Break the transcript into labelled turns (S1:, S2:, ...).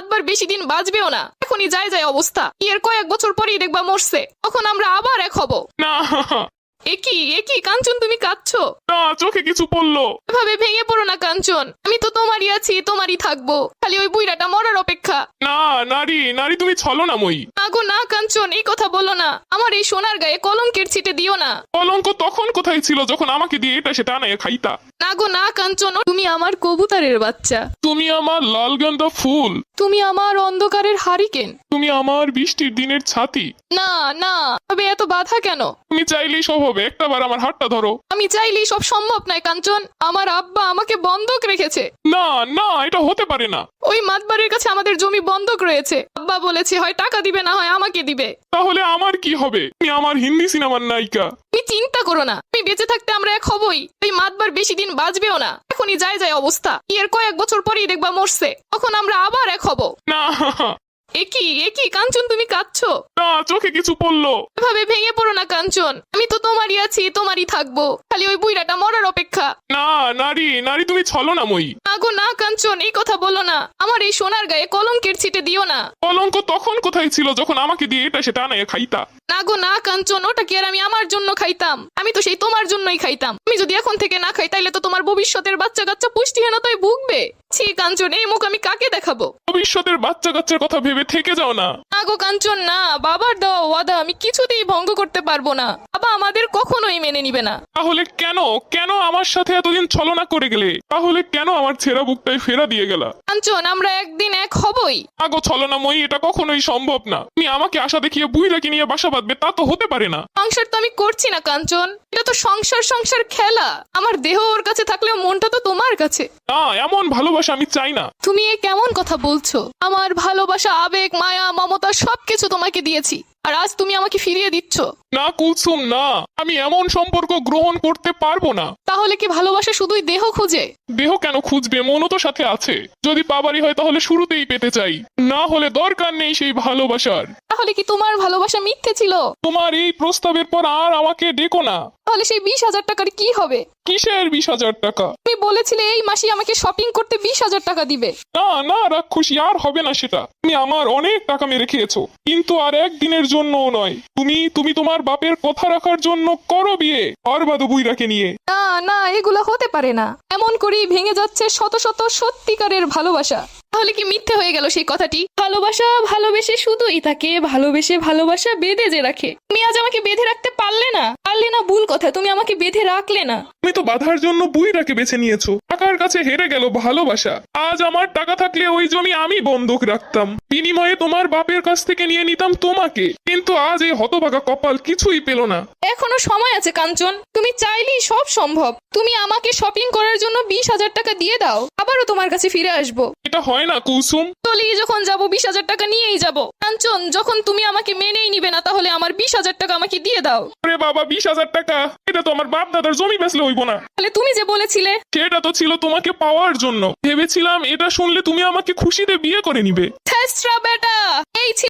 S1: মাতবার বেশি দিন বাঁচবেও না। এখনই যায় যায় অবস্থা। এর কয়েক বছর পরেই দেখবা মরছে। তখন আমরা আবার এক হব।
S2: না।
S1: একই একই কাঞ্চন তুমি কাঁদছো?
S2: না চোখে কিছু পড়ল।
S1: এভাবে ভেঙে পড়ো না কাঞ্চন। আমি তো তোমারই আছি তোমারই থাকব। খালি ওই বুইরাটা মরার অপেক্ষা।
S2: না নারী নারী তুমি ছলো না মই।
S1: না গো না কাঞ্চন এই কথা বলো না। আমার এই সোনার গায়ে কলঙ্কের ছিটে দিও না।
S2: কলঙ্ক তখন কোথায় ছিল যখন আমাকে দিয়ে এটা সেটা আনায় খাইতা?
S1: না গো না কাঞ্চন তুমি আমার কবুতরের বাচ্চা।
S2: তুমি আমার লাল গান্দা ফুল।
S1: তুমি আমার অন্ধকারের হারিকেন।
S2: তুমি আমার বৃষ্টির দিনের ছাতি।
S1: না না তবে এত বাধা কেন?
S2: তুমি চাইলেই সব হবে একটাবার আমার হাতটা ধরো।
S1: আমি চাইলেই সব সম্ভব নয় কাঞ্চন। আমার আব্বা আমাকে বন্ধক রেখেছে।
S2: না না এটা হতে পারে না।
S1: ওই মাতবাড়ির কাছে আমাদের জমি বন্ধক রয়েছে। আব্বা বলেছে হয় টাকা দিবে না হয় আমাকে দিবে।
S2: তাহলে আমার কি হবে? তুমি আমার হিন্দি সিনেমার নায়িকা।
S1: তুমি চিন্তা করো না। তুমি বেঁচে থাকতে আমরা এক হবই। তুই মাতবার বেশি দিন বাঁচবেও না। এখনই যায় যায় অবস্থা। এর কয়েক বছর পরেই দেখবা মরছে। তখন আমরা আবার এক হব।
S2: না
S1: একই একই কাঞ্চন তুমি কাঁদছো?
S2: না চোখে কিছু পড়ল।
S1: এভাবে ভেঙে পড়ো না কাঞ্চন। আমি তো তোমারই আছি তোমারই থাকব। খালি ওই বুইরাটা মরার অপেক্ষা।
S2: না নারী নারী তুমি ছলো না মই।
S1: না গো না কাঞ্চন এই কথা বলো না। আমার এই সোনার গায়ে কলঙ্কের ছিটে দিও না।
S2: কলঙ্ক তখন কোথায় ছিল যখন আমাকে দিয়ে এটা সেটা আনায় খাইতা?
S1: না গো না কাঞ্চন ওটা কি আর আমি আমার জন্য খাইতাম? আমি তো সেই তোমার জন্যই খাইতাম। আমি যদি এখন থেকে না খাই তাইলে তো তোমার ভবিষ্যতের বাচ্চা কাচ্চা পুষ্টিহীনতায় ভুগবে। ছি কাঞ্চন এই মুখ আমি কাকে দেখাবো?
S2: ভবিষ্যতের বাচ্চা কাচ্চার কথা ভেবে থেকে যাও না।
S1: না গো কাঞ্চন না বাবার দেওয়া ওয়াদা আমি কিছুতেই ভঙ্গ করতে পারব না। বাবা আমাদের কখনোই মেনে নিবে না।
S2: তাহলে কেন? কেন আমার সাথে এতদিন ছলনা করে গেলে? তাহলে কেন আমার ছেঁড়া ফেরা দিয়ে গেলা?
S1: কাঞ্চন আমরা একদিন এক হবই।
S2: আগো ছলনাময়ী এটা কখনোই সম্ভব না। তুমি আমাকে আশা দেখিয়ে বুইরাকে নিয়ে বাসা বাঁধবে তা তো হতে পারে না।
S1: সংসার তো আমি করছি না কাঞ্চন। এটা তো সংসার সংসার খেলা। আমার দেহ ওর কাছে থাকলেও মনটা তো তোমার কাছে।
S2: না এমন ভালোবাসা আমি চাই না।
S1: তুমি এ কেমন কথা বলছো? আমার ভালোবাসা আবেগ মায়া মমতা সবকিছু তোমাকে দিয়েছি। আর আজ তুমি আমাকে ফিরিয়ে দিচ্ছ।
S2: না কুলসুম না। আমি এমন সম্পর্ক গ্রহণ করতে পারব না।
S1: তাহলে কি ভালোবাসা শুধুই দেহ খুঁজে?
S2: দেহ কেন খুঁজবে? মনও তো সাথে আছে। যদি পাবারই হয় তাহলে শুরুতেই পেতে চাই। না হলে দরকার নেই সেই ভালোবাসার।
S1: তাহলে কি তোমার ভালোবাসা মিথ্যে ছিল?
S2: তোমার এই প্রস্তাবের পর আর আমাকে ডেকো না।
S1: তাহলে সেই বিশ হাজার টাকার কি হবে?
S2: কিসের বিশ হাজার টাকা?
S1: তুমি বলেছিলে এই মাসে আমাকে শপিং করতে বিশ হাজার টাকা দিবে।
S2: না না রাক্ষসী আর হবে না সেটা। তুমি আমার অনেক টাকা মেরে খেয়েছো কিন্তু আর একদিনের জন্যও নয়। তুমি তুমি তোমার বাপের কথা রাখার জন্য করো বিয়ে আর বাদু বুইরাকে নিয়ে।
S1: না না এগুলো হতে পারে না। এমন করেই ভেঙে যাচ্ছে শত শত সত্যিকারের ভালোবাসা। তাহলে কি মিথ্যে হয়ে গেল সেই কথাটি? ভালোবাসা ভালোবেসে শুধুই তাকে, ভালোবেসে ভালোবাসা বেঁধে যে রাখে। তুমি আজ আমাকে বেঁধে রাখতে পারলে না? পারলে না ভুল কথা, তুমি আমাকে বেঁধে রাখলে না।
S2: তুমি তো বাধার জন্য বুইরাকে বেছে নিয়েছো। টাকার কাছে হেরে গেল ভালোবাসা। আজ আমার টাকা থাকলে ওই জমি আমি বন্ধক রাখতাম। বিনিময়ে তোমার বাপের কাছ থেকে নিয়ে নিতাম তোমাকে। কিন্তু আজ এই হতবাগা কপাল কিছুই পেল না।
S1: এখনও সময় আছে কাঞ্চন। তুমি চাইলেই সব সম্ভব। তুমি আমাকে শপিং করার জন্য বিশ হাজার টাকা দিয়ে দাও। আবারও তোমার কাছে ফিরে আসব।
S2: এটা হয় না কুসুম।
S1: চলেই যখন যাব বিশ হাজার টাকা নিয়েই যাব। কাঞ্চন যখন তুমি আমাকে মেনেই নিবে না তাহলে আমার বিশ হাজার টাকা আমাকে দিয়ে দাও।
S2: আরে বাবা বিশ হাজার টাকা? এটা তো আমার বাপ দাদার জমি বেচলে হইব না।
S1: তাহলে তুমি যে বলেছিলে?
S2: সেটা তো ছিল তোমাকে পাওয়ার জন্য। ভেবেছিলাম এটা শুনলে তুমি আমাকে খুশিতে বিয়ে করে নিবে।
S1: বেটা, এই ছিল